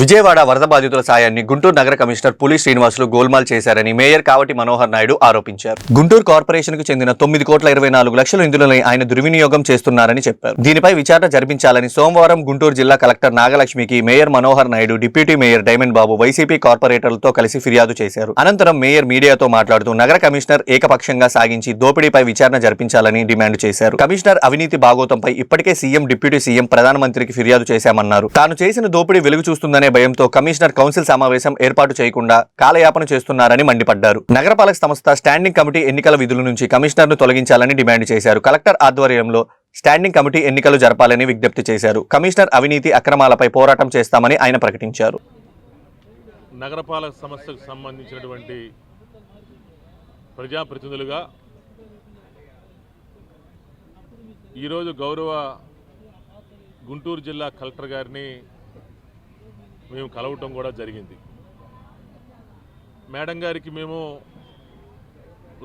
విజయవాడ వరద బాధితుల సాయాన్ని గుంటూరు నగర కమిషనర్ పులి శ్రీనివాసులు గోల్మాల్ చేశారని మేయర్ కావటి మనోహర్ నాయుడు ఆరోపించారు. గుంటూరు కార్పొరేషన్కు చెందిన తొమ్మిది కోట్ల ఇరవై నాలుగు లక్షల నిధులని ఆయన దుర్వినియోగం చేస్తున్నారని చెప్పారు. దీనిపై విచారణ జరిపించాలని సోమవారం గుంటూరు జిల్లా collector నాగలక్ష్మికి mayor Manohar Naidu deputy mayor Diamond Babu YCP కార్పొరేటర్లతో కలిసి ఫిర్యాదు చేశారు. అనంతరం మేయర్ మీడియాతో మాట్లాడుతూ నగర కమిషనర్ ఏకపక్షంగా సాగించి దోపిడీపై విచారణ జరిపించాలని డిమాండ్ చేశారు. కమిషనర్ అవినీతి భాగోతంపై ఇప్పటికే సీఎం డిప్యూటీ సీఎం ప్రధానమంత్రికి ఫిర్యాదు చేశామన్నారు. తాను చేసిన దోపిడీ వెలుగు చూస్తుందని భయంతో కమిషనర్ కౌన్సిల్ సమావేశం ఏర్పాటు చేయకుండా కాలయాపన చేస్తున్నారని మండిపడ్డారు. నగరపాలక సంస్థ స్టాండింగ్ కమిటీ ఎన్నికల విధుల నుంచి కమిషనర్ను తొలగించాలని డిమాండ్ చేశారు. కలెక్టర్ ఆధ్వర్యంలో స్టాండింగ్ కమిటీ ఎన్నికలు జరపాలని విజ్ఞప్తి చేశారు. కమిషనర్ అవినీతి అక్రమాలపై పోరాటం చేస్తామని ఆయన ప్రకటించారు. నగరపాలక సంస్థకు సంబంధించినటువంటి ప్రజాప్రతినిధులుగా ఈరోజు గౌరవ గుంటూరు జిల్లా కలెక్టర్ గారిని మేము కలవటం కూడా జరిగింది. మేడం గారికి మేము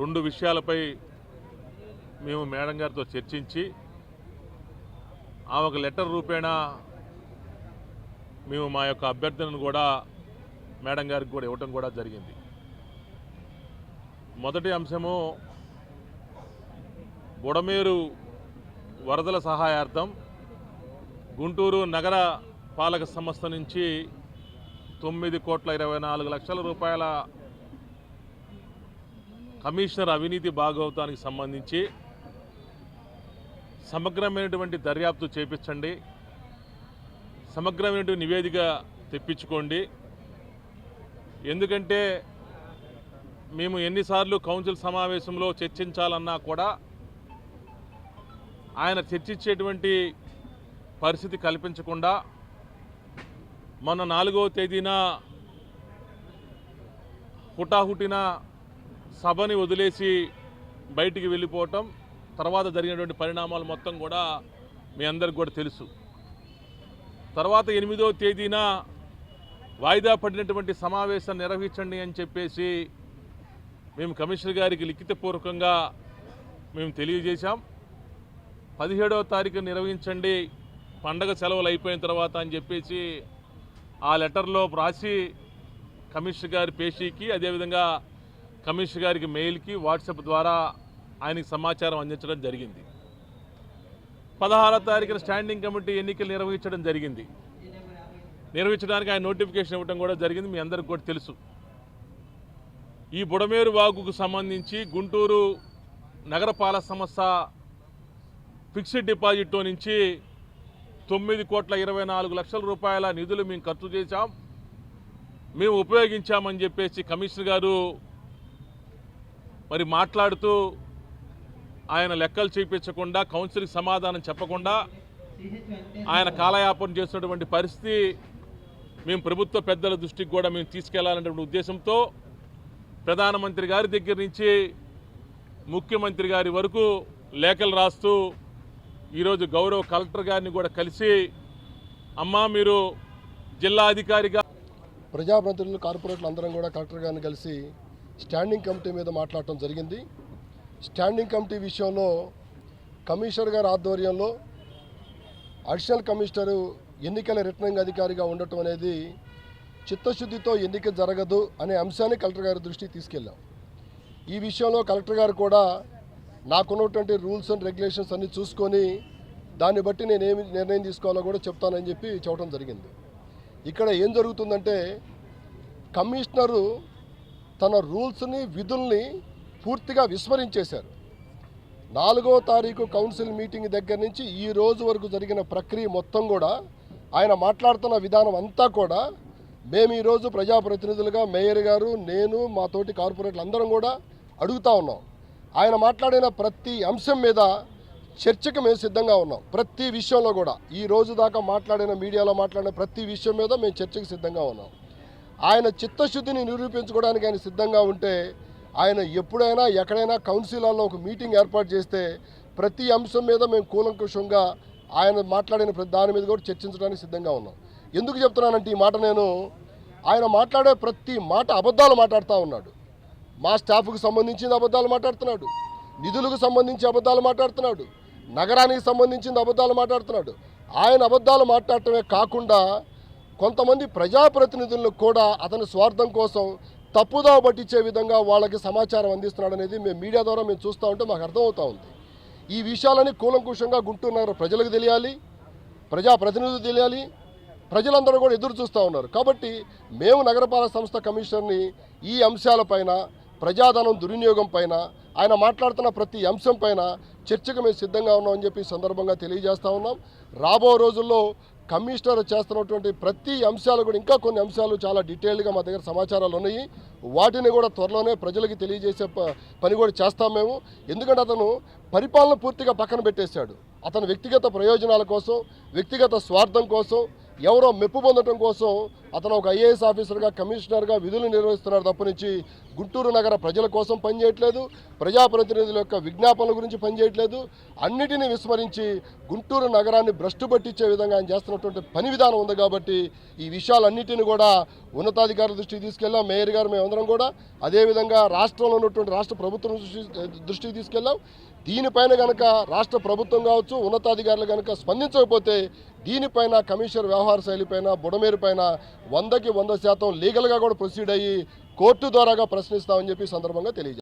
రెండు విషయాలపై మేము మేడం గారితో చర్చించి ఆ ఒక లెటర్ రూపేణా మేము మా యొక్క అభ్యర్థనను కూడా మేడం గారికి కూడా ఇవ్వటం కూడా జరిగింది. మొదటి అంశము బుడమేరు వరదల సహాయార్థం గుంటూరు నగర పాలక సంస్థ నుంచి తొమ్మిది కోట్ల ఇరవై నాలుగు లక్షల రూపాయల కమిషనర్ అవినీతి భాగవతానికి సంబంధించి సమగ్రమైనటువంటి దర్యాప్తు చేపించండి. సమగ్రమైనటువంటి నివేదిక తెప్పించుకోండి. ఎందుకంటే మేము ఎన్నిసార్లు కౌన్సిల్ సమావేశంలో చర్చించాలన్నా కూడా ఆయన చర్చించేటువంటి పరిస్థితి కల్పించకుండా మొన్న నాలుగవ తేదీన హుటాహుటిన సభని వదిలేసి బయటికి వెళ్ళిపోవటం తర్వాత జరిగినటువంటి పరిణామాలు మొత్తం కూడా మీ అందరికి కూడా తెలుసు. తర్వాత ఎనిమిదవ తేదీన వాయిదా పడినటువంటి సమావేశం నిర్వహించండి అని చెప్పేసి మేము కమిషనర్ గారికి లిఖితపూర్వకంగా మేము తెలియజేశాం. పదిహేడవ తారీఖు నిర్వహించండి పండగ సెలవులు అయిపోయిన తర్వాత అని చెప్పేసి ఆ లెటర్లో రాసి కమిషనర్ గారి పేషీకి అదేవిధంగా కమిషనర్ గారికి మెయిల్కి వాట్సాప్ ద్వారా ఆయనకి సమాచారం అందించడం జరిగింది. పదహారో తారీఖున స్టాండింగ్ కమిటీ ఎన్నికలు నిర్వహించడం జరిగింది. నిర్వహించడానికి ఆయన నోటిఫికేషన్ ఇవ్వడం కూడా జరిగింది. మీ అందరికి కూడా తెలుసు. ఈ బుడమేరు వాగుకు సంబంధించి గుంటూరు నగరపాలక సంస్థ ఫిక్స్డ్ డిపాజిట్లో నుంచి తొమ్మిది కోట్ల ఇరవై నాలుగు లక్షల రూపాయల నిధులు మేము ఖర్చు చేశాం. మేము ఉపయోగించామని చెప్పేసి కమిషనర్ గారు మరి మాట్లాడుతూ ఆయన లెక్కలు చూపించకుండా కౌన్సిల్కి సమాధానం చెప్పకుండా ఆయన కాలయాపన చేస్తున్నటువంటి పరిస్థితి మేము ప్రభుత్వ పెద్దల దృష్టికి కూడా మేము తీసుకెళ్ళాలనేటువంటి ఉద్దేశంతో ప్రధానమంత్రి గారి దగ్గర నుంచి ముఖ్యమంత్రి గారి వరకు లేఖలు రాస్తూ ఈరోజు గౌరవ కలెక్టర్ గారిని కూడా కలిసి అమ్మా మీరు జిల్లా అధికారిగా ప్రజాప్రతినిధులు కార్పొరేట్లు అందరం కూడా కలెక్టర్ గారిని కలిసి స్టాండింగ్ కమిటీ మీద మాట్లాడటం జరిగింది. స్టాండింగ్ కమిటీ విషయంలో కమిషనర్ గారి ఆధ్వర్యంలో అడిషనల్ కమిషనరు ఎన్నికల రిటర్నింగ్ అధికారిగా ఉండటం అనేది చిత్తశుద్ధితో ఎన్నిక జరగదు అనే అంశాన్ని కలెక్టర్ గారి దృష్టికి తీసుకెళ్ళాం. ఈ విషయంలో కలెక్టర్ గారు కూడా నాకున్నటువంటి రూల్స్ అండ్ రెగ్యులేషన్స్ అన్ని చూసుకొని దాన్ని బట్టి నేను ఏమి నిర్ణయం తీసుకోవాలో కూడా చెప్తానని చెప్పి చెప్పడం జరిగింది. ఇక్కడ ఏం జరుగుతుందంటే కమిషనరు తన రూల్స్ని విధుల్ని పూర్తిగా విస్మరించేశారు. నాలుగో తారీఖు కౌన్సిల్ మీటింగ్ దగ్గర నుంచి ఈ రోజు వరకు జరిగిన ప్రక్రియ మొత్తం కూడా ఆయన మాట్లాడుతున్న విధానం అంతా కూడా మేము ఈరోజు ప్రజాప్రతినిధులుగా మేయర్ గారు నేను మా తోటి కార్పొరేట్లు అందరం కూడా అడుగుతా ఉన్నాం. ఆయన మాట్లాడిన ప్రతి అంశం మీద చర్చకు మేము సిద్ధంగా ఉన్నాం. ప్రతి విషయంలో కూడా. ఈ రోజు దాకా మాట్లాడిన మీడియాలో మాట్లాడిన ప్రతి విషయం మీద మేము చర్చకు సిద్ధంగా ఉన్నాం. ఆయన చిత్తశుద్ధిని నిరూపించుకోవడానికి ఆయన సిద్ధంగా ఉంటే ఆయన ఎప్పుడైనా ఎక్కడైనా కౌన్సిలర్లో ఒక మీటింగ్ ఏర్పాటు చేస్తే ప్రతి అంశం మీద మేము కూలంకుషంగా ఆయన మాట్లాడిన ప్రతి దాని మీద కూడా చర్చించడానికి సిద్ధంగా ఉన్నాం. ఎందుకు చెప్తున్నానంటే ఈ మాట నేను ఆయన మాట్లాడే ప్రతి మాట అబద్ధాలు మాట్లాడుతూ ఉన్నాడు. మా స్టాఫ్కు సంబంధించిన అబద్ధాలు మాట్లాడుతున్నాడు. నిధులకు సంబంధించి అబద్ధాలు మాట్లాడుతున్నాడు. నగరానికి సంబంధించిన అబద్ధాలు మాట్లాడుతున్నాడు. ఆయన అబద్ధాలు మాట్లాడటమే కాకుండా కొంతమంది ప్రజాప్రతినిధులను కూడా అతని స్వార్థం కోసం తప్పుదావ పట్టించే విధంగా వాళ్ళకి సమాచారం అందిస్తున్నాడు అనేది మేము మీడియా ద్వారా మేము చూస్తూ ఉంటే మాకు అర్థమవుతూ ఉంది. ఈ విషయాలని కూలంకుషంగా గుంటూరు నగర ప్రజలకు తెలియాలి. ప్రజాప్రతినిధులు తెలియాలి. ప్రజలందరూ కూడా ఎదురు చూస్తూ ఉన్నారు. కాబట్టి మేము నగరపాలక సంస్థ కమిషనర్ని ఈ అంశాలపైన ప్రజాధనం దుర్వినియోగం పైన ఆయన మాట్లాడుతున్న ప్రతి అంశం పైన చర్చకు మేము సిద్ధంగా ఉన్నామని చెప్పి సందర్భంగా తెలియజేస్తూ ఉన్నాం. రాబో రోజుల్లో కమిషనర్ చేస్తున్నటువంటి ప్రతి అంశాలు కూడా ఇంకా కొన్ని అంశాలు చాలా డీటెయిల్డ్గా మా దగ్గర సమాచారాలు ఉన్నాయి. వాటిని కూడా త్వరలోనే ప్రజలకి తెలియజేసే ప- పని కూడా చేస్తాం మేము. ఎందుకంటే అతను పరిపాలన పూర్తిగా పక్కన పెట్టేశాడు. అతని వ్యక్తిగత ప్రయోజనాల కోసం వ్యక్తిగత స్వార్థం కోసం ఎవరో మెప్పు పొందడం కోసం అతను ఒక ఐఏఎస్ ఆఫీసర్గా కమిషనర్గా విధులు నిర్వహిస్తున్నారు తప్పనించి గుంటూరు నగర ప్రజల కోసం పనిచేయట్లేదు. ప్రజాప్రతినిధుల యొక్క విజ్ఞాపనల గురించి పనిచేయట్లేదు. అన్నిటినీ విస్మరించి గుంటూరు నగరాన్ని భ్రష్టు పట్టించే విధంగా ఆయన చేస్తున్నటువంటి పని విధానం ఉంది కాబట్టి ఈ విషయాలన్నిటిని కూడా ఉన్నతాధికారుల దృష్టికి తీసుకెళ్ళాం మేయర్ గారు మేమందరం కూడా అదేవిధంగా రాష్ట్రంలో ఉన్నటువంటి రాష్ట్ర ప్రభుత్వం దృష్టికి తీసుకెళ్ళాం దీనిపైన కనుక రాష్ట్ర ప్రభుత్వం కావచ్చు ఉన్నతాధికారులు కనుక స్పందించకపోతే దీనిపైన కమిషనర్ వ్యవహార శైలిపైన బుడమేరు పైన వందకి వంద శాతం లీగల్గా కూడా ప్రొసీడ్ అయ్యి కోర్టు ద్వారాగా ప్రశ్నిస్తామని చెప్పి సందర్భంగా తెలియజేస్తారు